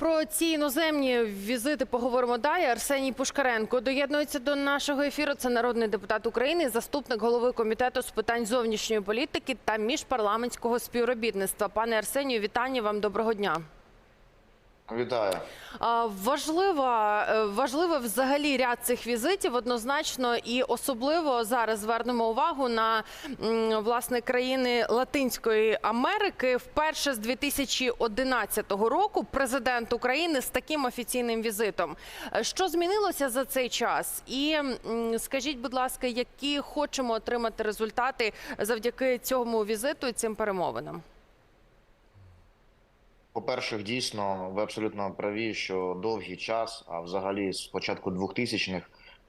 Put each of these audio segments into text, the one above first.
Про ці іноземні візити поговоримо далі. Арсеній Пушкаренко доєднується до нашого ефіру. Це народний депутат України, заступник голови комітету з питань зовнішньої політики та міжпарламентського співробітництва. Пане Арсенію, вітання вам. Доброго дня. Вітаю. Важлива, е, важливий взагалі ряд цих візитів однозначно і особливо зараз звернемо увагу на власне країни Латинської Америки. Вперше з 2011 року президент України з таким офіційним візитом. Е, Що змінилося за цей час? І скажіть, будь ласка, які хочемо отримати результати завдяки цьому візиту і цим перемовинам? По-перше, дійсно, ви абсолютно праві, що довгий час, а взагалі з початку 2000-х,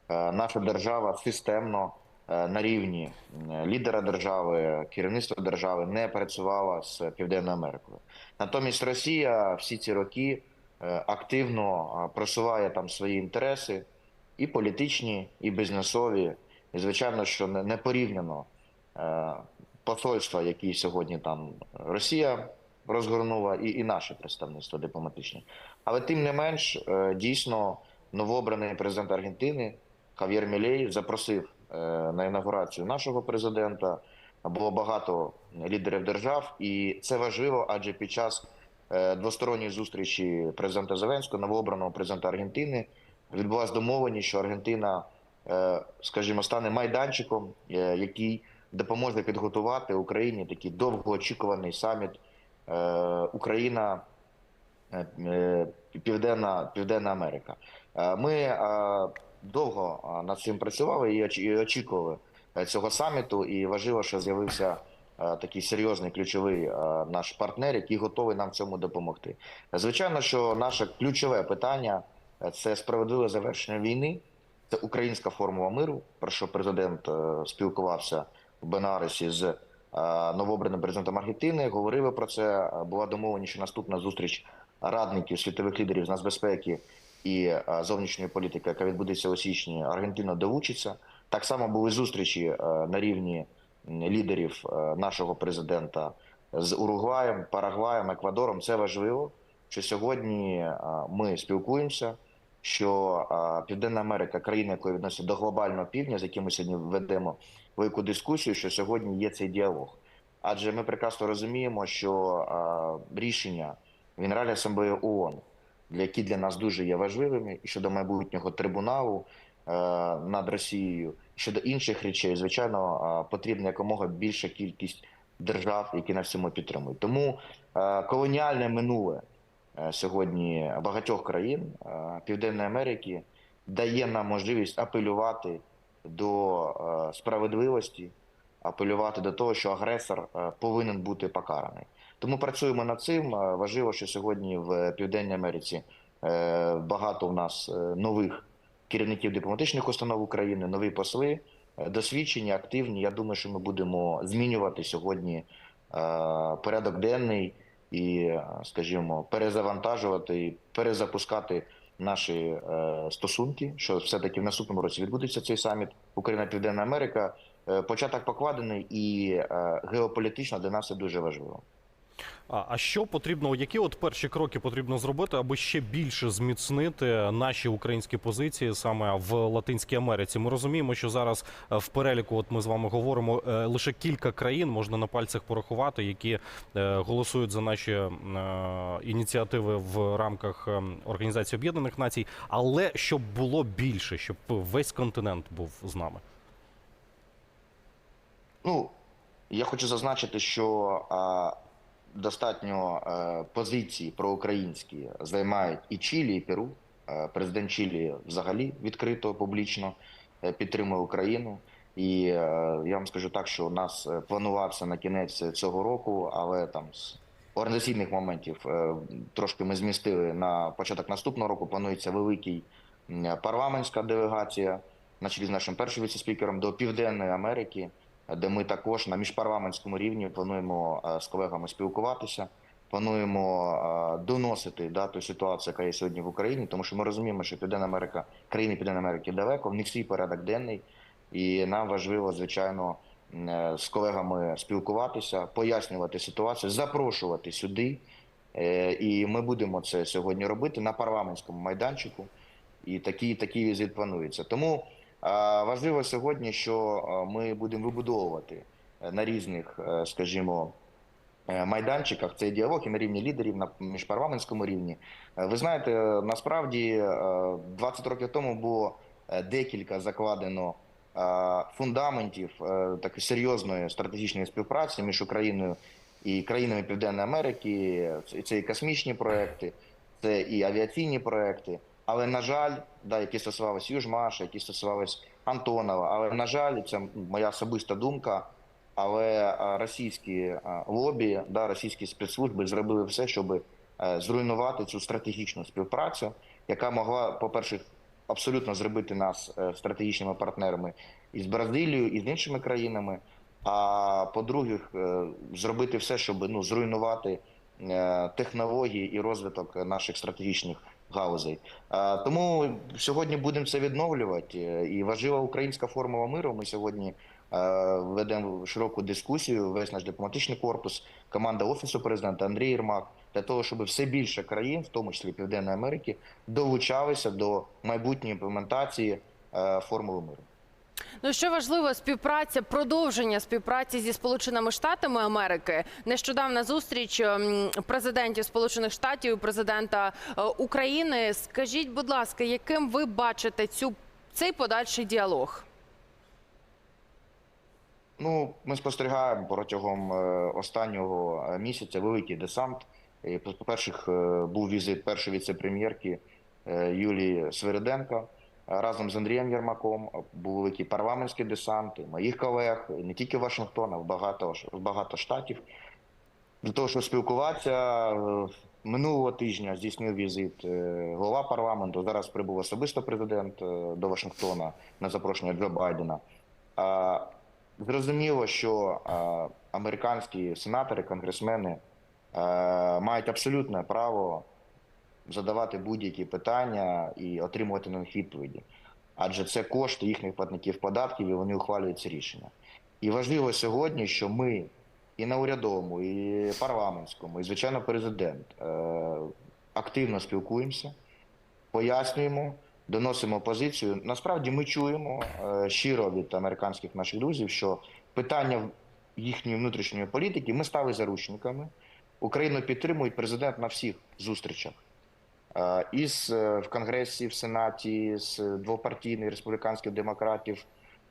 е, наша держава системно е, на рівні е, лідера держави, керівництва держави не працювала з Південною Америкою. Натомість Росія всі ці роки активно просуває там свої інтереси, і політичні, і бізнесові. І звичайно, що не порівняно посольства, які сьогодні там Росія розгорнула, і, і наше представництво дипломатичне. Але тим не менш, е, дійсно, новообраний президент Аргентини Хав'єр Мілей запросив е, на інаугурацію нашого президента. Було багато лідерів держав, і це важливо, адже під час е, двосторонньої зустрічі президента Зеленського, новообраного президента Аргентини, відбулася домовленість, що Аргентина, скажімо, стане майданчиком, який допоможе підготувати Україні такий довгоочікуваний саміт Україна. е, е, Південна, Південна Америка. Е, Ми е, довго е, над цим працювали і очікували е, цього саміту. І важливо, що з'явився е, такий серйозний ключовий е, наш партнер, який готовий нам в цьому допомогти. Звичайно, що наше ключове питання е, це справедливе завершення війни. Це українська формула миру, про що президент е, спілкувався в Бенаресі з е, новообраним президентом Аргентини. Говорили про це. Е, Була домовленість, що наступна зустріч радників світових лідерів з нацбезпеки і е, зовнішньої політики, яка відбудеться у січні, Аргентина долучиться. Так само були зустрічі е, на рівні лідерів е, нашого президента з Уругваєм, Парагваєм, Еквадором. Це важливо, що сьогодні е, ми спілкуємося. Що е, Південна Америка, країна, яка відноситься до глобального півдня, з яким ми сьогодні ведемо велику дискусію, що сьогодні є цей діалог. Адже ми прекрасно розуміємо, що е, рішення в Генеральній асамблеї ООН, які для нас дуже є важливими, і щодо майбутнього трибуналу е, над Росією, щодо інших речей, звичайно, е, потрібна якомога більша кількість держав, які на всьому підтримують. Тому е, колоніальне минуле е, сьогодні багатьох країн е, Південної Америки дає нам можливість апелювати до е, справедливості, апелювати до того, що агресор е, повинен бути покараний. Тому працюємо над цим. Е, Важливо, що сьогодні в Південній Америці багато у нас нових керівників дипломатичних установ України, нові посли, досвідчені, активні. Я думаю, що ми будемо змінювати сьогодні порядок денний і, скажімо, перезавантажувати і перезапускати наші е, стосунки. Що все-таки в наступному році відбудеться цей саміт Україна Південна Америка. Е, Початок покладений і е, геополітично для нас це дуже важливо. А, що потрібно, які от перші кроки потрібно зробити, аби ще більше зміцнити наші українські позиції саме в Латинській Америці? Ми розуміємо, що зараз е, в переліку, от ми з вами говоримо, е, лише кілька країн можна на пальцях порахувати, які е, голосують за наші ініціативи в рамках Організації Об'єднаних Націй, але щоб було більше, щоб весь континент був з нами. Ну, я хочу зазначити, що достатньо е, позиції проукраїнські займають і Чилі, і Перу. Е, Президент Чилі взагалі відкрито публічно е, підтримує Україну. І я вам скажу так, що у нас планувався на кінець цього року, але там з організаційних моментів трошки ми змістили на початок наступного року. Планується великий парламентська делегація на чолі з нашим першим віцеспікером до Південної Америки де ми також на міжпарламентському рівні плануємо е, з колегами спілкуватися. Плануємо е, доносити да, ту ситуацію, яка є сьогодні в Україні, тому що ми розуміємо, що Південна Америка, країни Південної Америки далеко, в них свій порядок денний, і нам важливо, звичайно, е, з колегами спілкуватися, пояснювати ситуацію, запрошувати сюди І ми будемо це сьогодні робити на парламентському майданчику. І такий, такий візит планується. Тому важливо сьогодні, що е, ми будемо вибудовувати е, на різних, е, скажімо, е, майданчиках цей діалог і на рівні лідерів, на міжпарламентському рівні. Е, Ви знаєте, е, насправді е, 20 років тому було е, декілька закладено е, фундаментів е, такої серйозної стратегічної співпраці між Україною і країнами Південної Америки. Це і космічні проекти, це і авіаційні проекти. Але на жаль, да, які стосувалися Южмаша, які стосувалися Антонова. Але на жаль, це моя особиста думка. Але російські лобі, да, російські спецслужби зробили все, щоб е, зруйнувати цю стратегічну співпрацю, яка могла, по-перше, абсолютно зробити нас е, стратегічними партнерами із Бразилією, і з іншими країнами. А по-друге, е, зробити все, щоб ну, зруйнувати е, технології і розвиток наших стратегічних галузей. Тому сьогодні будемо це відновлювати. І важлива українська формула миру. Ми сьогодні е, ведемо широку дискусію. Весь наш дипломатичний корпус, команда офісу президента Андрій Єрмак, для того, щоб все більше країн, в тому числі Південної Америки, долучалися до майбутньої імплементації е, формули миру. Ну що важливо, співпраця, продовження співпраці зі Сполученими Штатами Америки. Нещодавна зустріч ем, президентів Сполучених Штатів і президента е, України. Скажіть, будь ласка, яким ви бачите цю цей подальший діалог? Ну, ми спостерігаємо протягом е, останнього е, місяця великий десант. По- По-перше, е, був візит першої віце-прем'єрки Юлії Свириденко разом з Андрієм Єрмаком. Був великий парламентський десант моїх колег, і не тільки Вашингтона, в багато, багато штатів. Для того, щоб спілкуватися, е, минулого тижня здійснив візит е, голова парламенту. Зараз прибув особисто президент е, до Вашингтона на запрошення Джо Байдена. Зрозуміло, що е, американські сенатори, конгресмени е, мають абсолютне право задавати будь-які питання і отримувати на них відповіді. Адже це кошти їхніх платників податків, і вони ухвалюють ці рішення. І важливо сьогодні, що ми і на урядовому, і парламентському, і звичайно, президент е, активно спілкуємося, пояснюємо, доносимо позицію. Насправді ми чуємо е, щиро від американських наших друзів, що питання їхньої внутрішньої політики ми стали заручниками. Україну підтримують президент на всіх зустрічах. Е, Із е, в Конгресі, в Сенаті, з двопартійних республіканських демократів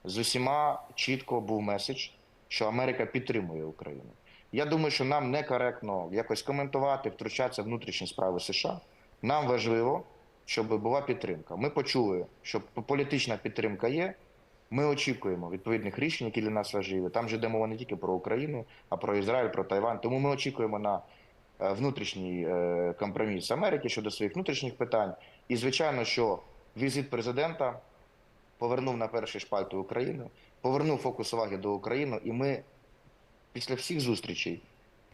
з усіма чітко був меседж, що Америка підтримує Україну. Я думаю, що нам некоректно якось коментувати, втручатися в внутрішні справи США. Нам важливо, щоб була підтримка. Ми почули, що політична підтримка є. Ми очікуємо відповідних рішень, які для нас важливі. Там же йде мова не тільки про Україну, а про Ізраїль, про Тайвань. Тому ми очікуємо на внутрішній е, компроміс Америки щодо своїх внутрішніх питань. І звичайно, що візит президента повернув на перший шпальту Україну, повернув фокус уваги до України, і ми після всіх зустрічей,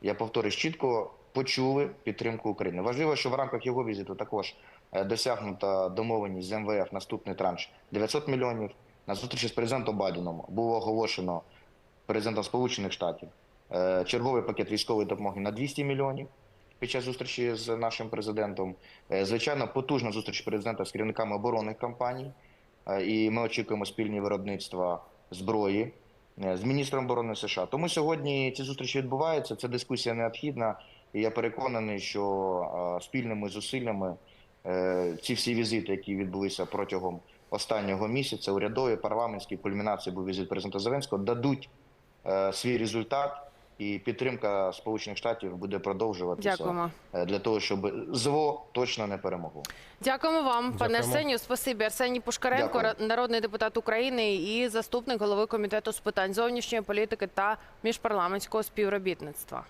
я повторюсь, чітко почули підтримку України. Важливо, що в рамках його візиту також е, досягнута домовленість з МВФ наступний транш 900 мільйонів. На зустрічі з президентом Байденом було оголошено президентом Сполучених Штатів е, черговий пакет військової допомоги на 200 мільйонів під час зустрічі з нашим президентом. Е, Звичайно, потужна зустріч президента з керівниками оборонних компаній. Е, І ми очікуємо спільні виробництва зброї е, з міністром оборони США. Тому сьогодні ці зустрічі відбуваються. Ця дискусія необхідна. І я переконаний, що спільними зусиллями ці всі візити, які відбулися протягом останнього місяця, урядові, парламентські кульмінації був візит президента Зеленського, дадуть свій результат. І підтримка Сполучених Штатів буде продовжуватися Дякуємо. е, для того, щоб зло точно не перемогло. Дякуємо вам, пане Дякуємо. Арсенію. Спасибі. Арсеній Пушкаренко, Дякую. народний депутат України і заступник голови комітету з питань зовнішньої політики та міжпарламентського співробітництва.